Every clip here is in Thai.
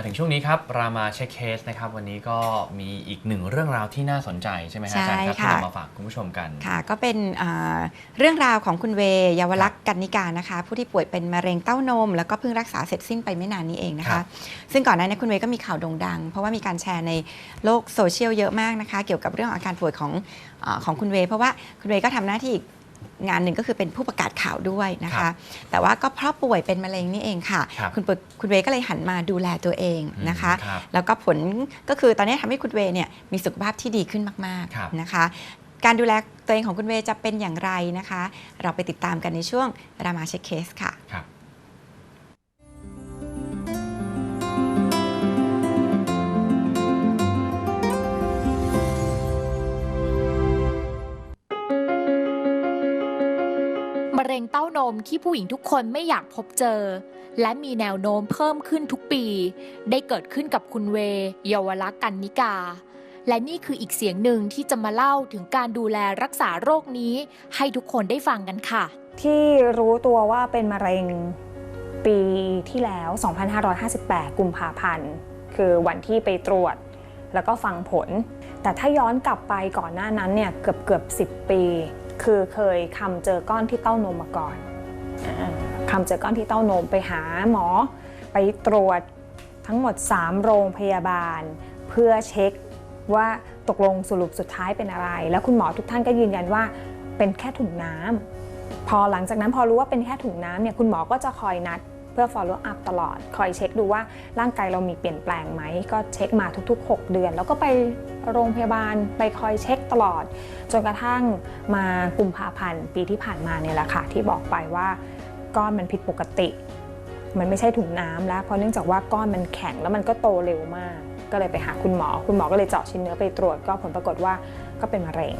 มาถึงช่วงนี้ครับ รามาเช็คเคสนะครับ วันนี้ก็มีอีกหนึ่งเรื่องราวที่น่าสนใจใช่ไหมฮะอาจารย์ครับใช่ที่ค่ะนำมาฝากคุณผู้ชมกัน ค่ะ ก็เป็นอ่าเรื่องราวของคุณเวย์เยาวลักษณ์กันนิการนะคะ ผู้ที่ป่วยเป็นมะเร็งเต้านม แล้วก็เพิ่งรักษาเสร็จสิ้นไปไม่นานนี้เองนะครัคะบซึ่งก่อนหน้านี้คุณเวย์ก็มีข่าวโด่งดัง เพราะว่ามีการแชร์ในโลกโซเชียลเยอะมากนะคะ เกี่ยวกับเรื่องของอาการป่วยของอาของคุณเวย์เพราะว่าคุณเวย์ก็ทำหน้าที่อีก งานหนึ่งก็คือเป็นผู้ประกาศข่าวด้วยนะครัคะบแต่ว่าก็เพราะป่วยเป็นมะเร็งนี่เองค่ะครับคุณปคุณเวย์ก็เลยหันมาดูแลตัวเองนะคะครับแล้วก็ผลก็คือตอนนี้ทำให้คุณเวย์เนี่ยมีสุขภาพที่ดีขึ้นมากครับๆนะคะ การดูแลตัวเองของคุณเวย์จะเป็นอย่างไรนะคะ เราไปติดตามกันในช่วงรามาเช็คเคสค่ะ เต้านมที่ผู้หญิงทุกคนไม่อยากพบเจอ และมีแนวโน้มเพิ่มขึ้นทุกปี ได้เกิดขึ้นกับคุณเวเยาวลักษณ์กันนิกา และนี่คืออีกเสียงหนึ่งที่จะมาเล่าถึงการดูแลรักษาโรคนี้ ให้ทุกคนได้ฟังกันค่ะ ที่รู้ตัวว่าเป็นมะเร็งปีที่แล้ว 2558 กุมภาพันธ์ คือวันที่ไปตรวจแล้วก็ฟังผล แต่ถ้าย้อนกลับไปก่อนหน้านั้นเนี่ยเกือบเกือบ10 ปี คือเคยคำเจอก้อนที่เต้านมมาก่อนอาคำเจอก้อนที่เต้านมไปหาหมอ ไปตรวจทั้งหมด 3 โรงพยาบาล เพื่อเช็คว่าตกลงสรุปสุดท้ายเป็นอะไร แล้วคุณหมอทุกท่านก็ยืนยันว่าเป็นแค่ถุงน้ำพอหลังจากนั้นพอรู้ว่าเป็นแค่ถุงน้ำเนี่ยคุณหมอก็จะคอยนัด เพื่อ follow up ตลอด คอยเช็คดูว่าร่างกายเรามีเปลี่ยนแปลงไหม ก็เช็คมาทุก ๆ 6 เดือน แล้วก็ไปโรงพยาบาลไปคอยเช็คตลอด จนกระทั่งมากุมภาพันธ์ปีที่ผ่านมาเนี่ยแหละค่ะที่บอกไปว่าก้อนมันผิดปกติ มันไม่ใช่ถุงน้ำแล้ว เพราะเนื่องจากว่าก้อนมันแข็งแล้วมันก็โตเร็วมาก ก็เลยไปหาคุณหมอ คุณหมอก็เลยเจาะชิ้นเนื้อไปตรวจ ก็ผลปรากฏว่าก็เป็นมะเร็ง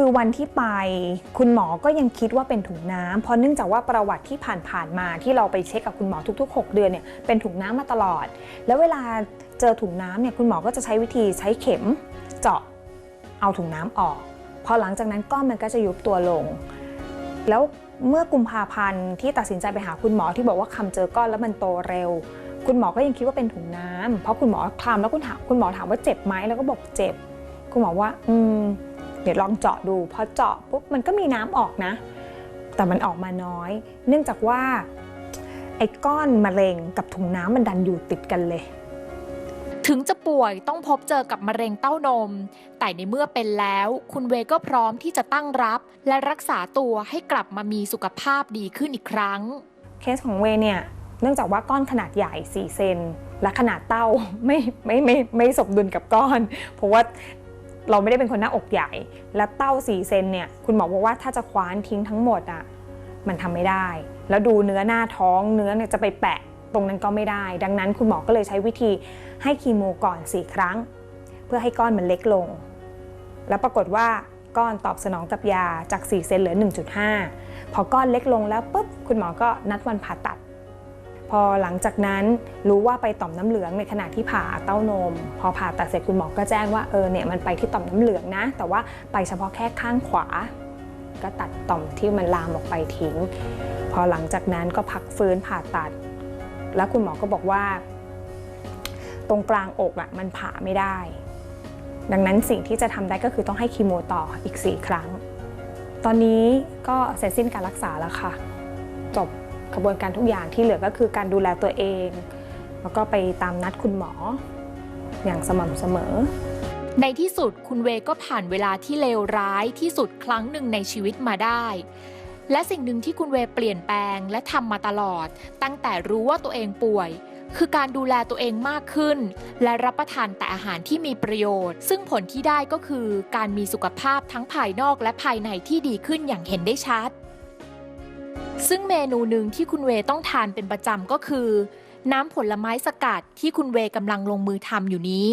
คือวันที่ไปคุณหมอก็ยังคิดว่าเป็นถุงน้ำเพราะเนื่องจากว่าประวัติที่ผ่านๆมาที่เราไปเช็คกับคุณหมอทุก ๆ 6 เดือนเนี่ยเป็นถุงน้ำมาตลอด แล้วเวลาเจอถุงน้ำเนี่ยคุณหมอก็จะใช้วิธีใช้เข็มเจาะเอาถุงน้ำออก พอหลังจากนั้นก้อนมันก็จะยุบตัวลง แล้วเมื่อกุมภาพันธ์ที่ตัดสินใจไปหาคุณหมอที่บอกว่าคำเจอก้อนแล้วมันโตเร็ว คุณหมอก็ยังคิดว่าเป็นถุงน้ำเพราะคุณหมอทำแล้วคุณถามคุณหมอถามว่าเจ็บไหมแล้วก็บอกเจ็บ คุณหมอว่า อืม เดี๋ยวลองเจาะดูพอเจาะปุ๊บมันก็มีน้ำออกนะ แต่มันออกมาน้อย เนื่องจากว่าไอ้ก้อนมะเร็งกับถุงน้ำมันดันอยู่ติดกันเลย ถึงจะป่วยต้องพบเจอกับมะเร็งเต้านม แต่ในเมื่อเป็นแล้ว คุณเวย์ก็พร้อมที่จะตั้งรับ และรักษาตัวให้กลับมามีสุขภาพดีขึ้นอีกครั้ง เคสของเวย์เนี่ยเนื่องจากว่าก้อนขนาดใหญ่4เซนและขนาดเต้าไม่ไม่ไม่ไม่สมดุลกับก้อน เพราะว่า เราไม่ได้เป็นคนหน้าอกใหญ่ และเต้า4เซนเนี่ยคุณหมอบอกว่าถ้าจะคว้านทิ้งทั้งหมดอะมันทำไม่ได้ แล้วดูเนื้อหน้าท้องเนื้อเนี่ยจะไปแปะตรงนั้นก็ไม่ได้ ดังนั้นคุณหมอก็เลยใช้วิธีให้คีโมก่อน 4 ครั้ง เพื่อให้ก้อนมันเล็กลง แล้วปรากฏว่าก้อนตอบสนองกับยาจาก 4 เซนเหลือ 1.5 พอก้อนเล็กลงแล้วปุ๊บคุณหมอก็นัดวันผ่าตัด พอหลังจากนั้นรู้ว่าไปต่อมน้ำเหลืองในขณะที่ผ่าเต้านม พอผ่าตัดเสร็จคุณหมอก็แจ้งว่าเออเนี่ยมันไปที่ต่อมน้ำเหลืองนะ แต่ว่าไปเฉพาะแค่ข้างขวา ก็ตัดต่อมที่มันลามออกไปทิ้ง พอหลังจากนั้นก็พักฟื้นผ่าตัด แล้วคุณหมอก็บอกว่า ตรงกลางอกอะมันผ่าไม่ได้ ดังนั้นสิ่งที่จะทำได้ก็คือต้องให้คีโมต่ออีก 4 ครั้ง ตอนนี้ก็เสร็จสิ้นการรักษาแล้วค่ะ กระบวนการทุกอย่างที่เหลือก็คือการดูแลตัวเอง แล้วก็ไปตามนัดคุณหมอ อย่างสม่ำเสมอ ในที่สุดคุณเวก็ผ่านเวลาที่เลวร้ายที่สุดครั้งหนึ่งในชีวิตมาได้ และสิ่งหนึ่งที่คุณเวเปลี่ยนแปลงและทำมาตลอด ตั้งแต่รู้ว่าตัวเองป่วยคือการดูแลตัวเองมากขึ้น และรับประทานแต่อาหารที่มีประโยชน์ ซึ่งผลที่ได้ก็คือการมีสุขภาพทั้งภายนอกและภายในที่ดีขึ้นอย่างเห็นได้ชัด ซึ่งเมนูหนึ่งที่คุณเวต้องทานเป็นประจำก็คือ น้ำผลไม้สกัดที่คุณเวกำลังลงมือทำอยู่นี้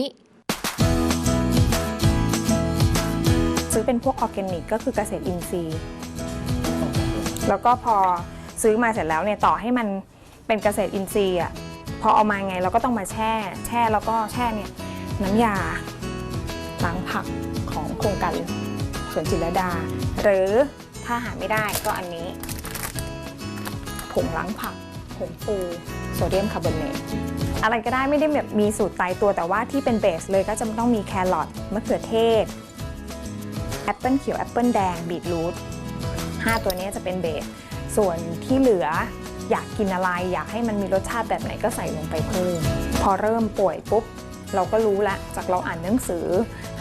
ซื้อเป็นพวกออร์แกนิกก็คือเกษตรอินทรีย์ แล้วก็พอซื้อมาเสร็จแล้วเนี่ยต่อให้มันเป็นเกษตรอินทรีย์อะพอเอามาไงเราก็ต้องมาแช่ แช่แล้วก็แช่เนี่ยน้ำยาล้างผักของโครงการสวนจิรดา หรือถ้าหาไม่ได้ก็อันนี้ ผงล้างผัก ผงฟูโซเดียมคาร์บอเนตอะไรก็ได้ไม่ได้แบบมีสูตรตายตัวแต่ว่าที่เป็นเบสเลยก็จะต้องมีแครอทมะเขือเทศแอปเปิลเขียวแอปเปิลแดงบีทรูทห้าตัวนี้จะเป็นเบส ส่วนที่เหลืออยากกินอะไร อยากให้มันมีรสชาติแบบไหนก็ใส่ลงไปเพิ่ม พอเริ่มป่วยปุ๊บ เราก็รู้ละจากเราอ่านหนังสือ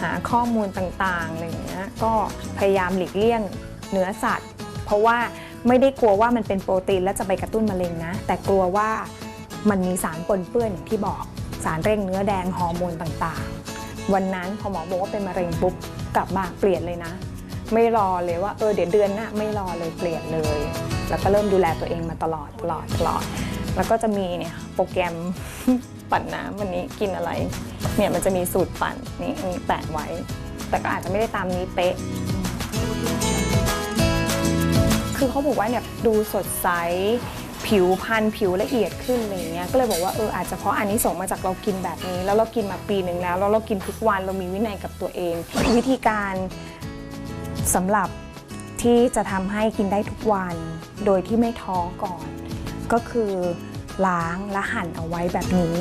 หาข้อมูลต่างๆอะไรอย่างเงี้ยก็พยายามหลีกเลี่ยงเนื้อสัตว์ เพราะว่า ไม่ได้กลัวว่ามันเป็นโปรตีนและจะไปกระตุ้นมะเร็งนะ แต่กลัวว่ามันมีสารปนเปื้อนอย่างที่บอก สารเร่งเนื้อแดงฮอร์โมนต่างๆ วันนั้นพอหมอบอกว่าเป็นมะเร็งปุ๊บกลับมาเปลี่ยนเลยนะ ไม่รอเลยว่าเออเดี๋ยวเดือนหน้าไม่รอเลยเปลี่ยนเลย แล้วก็เริ่มดูแลตัวเองมาตลอดตลอดตลอด แล้วก็จะมีเนี่ยโปรแกรมปั่นน้ำวันนี้กินอะไรเนี่ยมันจะมีสูตรปั่นนี่แปะไว้ แต่ก็อาจจะไม่ได้ตามนี้เป๊ะ คือเขาบอกว่าเนี่ยดูสดใสผิวพรรณผิวละเอียดขึ้นอะไรเงี้ยก็เลยบอกว่าเอออาจจะเพราะอันนี้ส่งมาจากเรากินแบบนี้ แล้วเรากินมาปีหนึ่งแล้วแล้วเรากินทุกวันเรามีวินัยกับตัวเอง วิธีการสำหรับที่จะทำให้กินได้ทุกวัน โดยที่ไม่ท้อก่อน ก็คือล้างและหั่นเอาไว้แบบนี้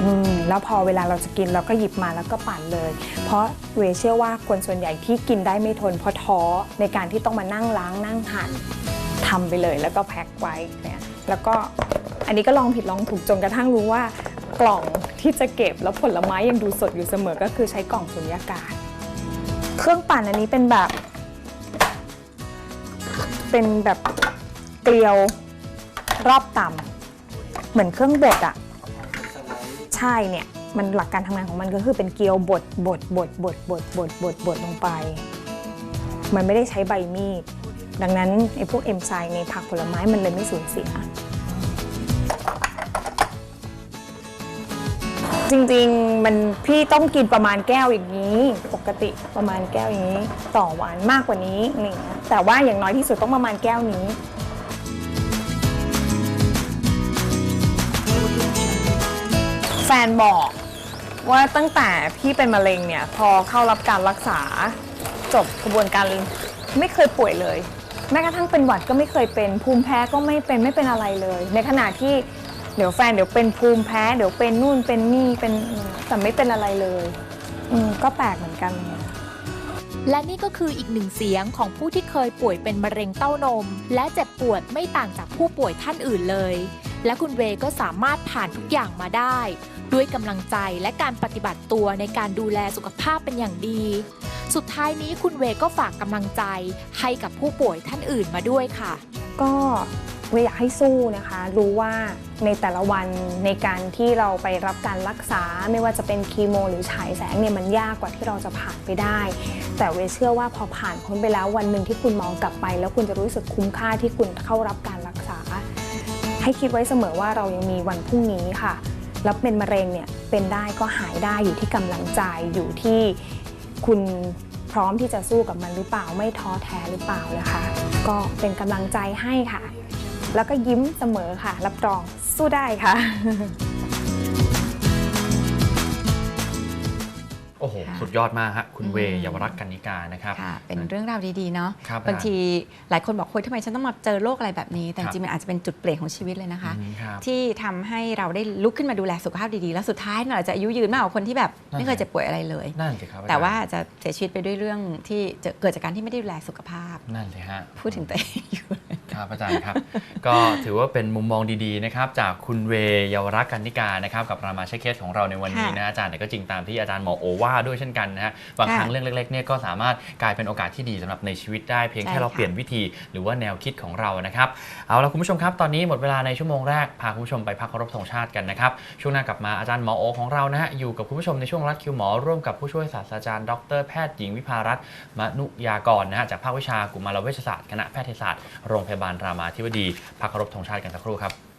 อืมแล้วพอเวลาเราจะกินเราก็หยิบมาแล้วก็ปั่นเลย เพราะเวเชื่อว่าคนส่วนใหญ่ที่กินได้ไม่ทนเพราะท้อในการที่ต้องมานั่งล้างนั่งหั่นทำไปเลยแล้วก็แพ็คไว้เนี่ยแล้วก็อันนี้ก็ลองผิดลองถูกจนกระทั่งรู้ว่ากล่องที่จะเก็บแล้วผลไม้ยังดูสดอยู่เสมอก็คือใช้กล่องสุญญากาศ เครื่องปั่นอันนี้เป็นแบบ เป็นแบบเกลียวรอบต่ำเหมือนเครื่องบดอะ ใช่เนี่ยมันหลักการทำงานของมันก็คือเป็นเกลียวบดบดบดบดบดบดบดบดลงไป มันไม่ได้ใช้ใบมีด ดังนั้นไอ้พวกเอนไซม์ในผักผลไม้มันเลยไม่สูญเสีย จริงๆมันพี่ต้องกินประมาณแก้วอย่างนี้ ปกติประมาณแก้วอย่างนี้ ต่อวันมากกว่านี้อะไรอย่งแต่ว่าอย่างน้อยที่สุดต้องประมาณแก้วนี้ ฟนบอกว่าตั้งแต่พี่เป็นมะเร็งเนี่ย พอเข้ารับการรักษาจบกระบวนการไม่เคยป่วยเลย แม้กระทั่งเป็นหวัดก็ไม่เคยเป็น ภูมิแพ้ก็ไม่เป็นไม่เป็นอะไรเลย ในขณะที่เดี๋ยวแฟนเดี๋ยวเป็นภูมิแพ้เดี๋ยวเป็นนู่นเป็นนี่เป็นแต่ไม่เป็นอะไรเลยอืมก็แปลกเหมือนกันเนี่ย และนี่ก็คืออีกหนึ่งเสียงของผู้ที่เคยป่วยเป็นมะเร็งเต้านม และเจ็บปวดไม่ต่างจากผู้ป่วยท่านอื่นเลย และคุณเวย์ก็สามารถผ่านทุกอย่างมาได้ ด้วยกำลังใจและการปฏิบัติตัวในการดูแลสุขภาพเป็นอย่างดี สุดท้ายนี้คุณเวก็ฝากกำลังใจให้กับผู้ป่วยท่านอื่นมาด้วยค่ะ ก็เวอยากให้สู้นะคะ รู้ว่าในแต่ละวันในการที่เราไปรับการรักษาไม่ว่าจะเป็นคีโม หรือฉายแสงเนี่ยมันยากกว่าที่เราจะผ่านไปได้ แต่เวเชื่อว่าพอผ่านพ้นไปแล้ววันหนึ่งที่คุณมองกลับไป แล้วคุณจะรู้สึกคุ้มค่าที่คุณเข้ารับการรักษา ให้คิดไว้เสมอว่าเรายังมีวันพรุ่งนี้ค่ะ แล้วเป็นมะเร็งเนี่ยเป็นได้ก็หายได้อยู่ที่กำลังใจอยู่ที่คุณพร้อมที่จะสู้กับมันหรือเปล่าไม่ท้อแท้หรือเปล่านะคะ ก็เป็นกำลังใจให้ค่ะ แล้วก็ยิ้มเสมอค่ะ รับรองสู้ได้ค่ะ โอ้โหค่ะสุดยอดมากฮะคุณเวย์อืมเยาวรักษณ์กันนิกานะครับค่ะเป็นเรื่องราวดีๆเนาะครับบางทีหลายคนบอกเฮ้ยทำไมฉันต้องมาเจอโรคอะไรแบบนี้ แต่คจรับริงๆมันอาจจะเป็นจุดเปลี่ยนของชีวิตเลยนะคะอืมครับที่ทำให้เราได้ลุกขึ้นมาดูแลสุขภาพดีๆ แล้วสุดท้ายเราอาจจะอายุยืนมากกว่าคนที่แบบนั่นไม่เคยสิเจ็บป่วยอะไรเลยนั่นสิครับอจรย์แต่ว่าอาจจะเสียชีวิตไปด้วยเรื่องที่จะเกิดจากการที่ไม่ได้ดูแลสุขภาพนั่นสิฮะพูดถึงตัวเองอยู่ครับอาจารย์ครับ ก็ถือว่าเป็นมุมมองดีๆนะครับจากคุณเวย์เยาวรักษณ์กันนิกานะครับกับรามาเช็คเคสของเราในวันนี้นะอาจารย์แต่ก็จริงตามที่อาจารย์หมอโอว่าด้วยเช่นกันนะฮะบางครั้งเรื่องเล็กๆเนี่ยก็สามารถกลายเป็นโอกาสที่ดีสำหรับในชีวิตได้เพียงแค่เราเปลี่ยนวิธีหรือว่าแนวคิดของเรานะครับเอาละคุณผู้ชมครับตอนนี้หมดเวลาในชั่วโมงแรกพาคุณผู้ชมไปพักเคารพธงชาติกันนะครับช่วงหน้ากลับมาอาจารย์หมอโอของเรานะฮะอยู่กับคุณผู้ชมในช่วงรัดคิวหมอร่วมกับผู้ช่วยศาสตราจารย์ดรแพทย์หญิงวิภารัตน์มนุยากรนะฮะจากภาควิชากุมารเวชศาสตร์คณะแพทยศาสตร์โรงพยาบาลรามาธิบดีพักเคารพธงชาติกันสักครู่ครับ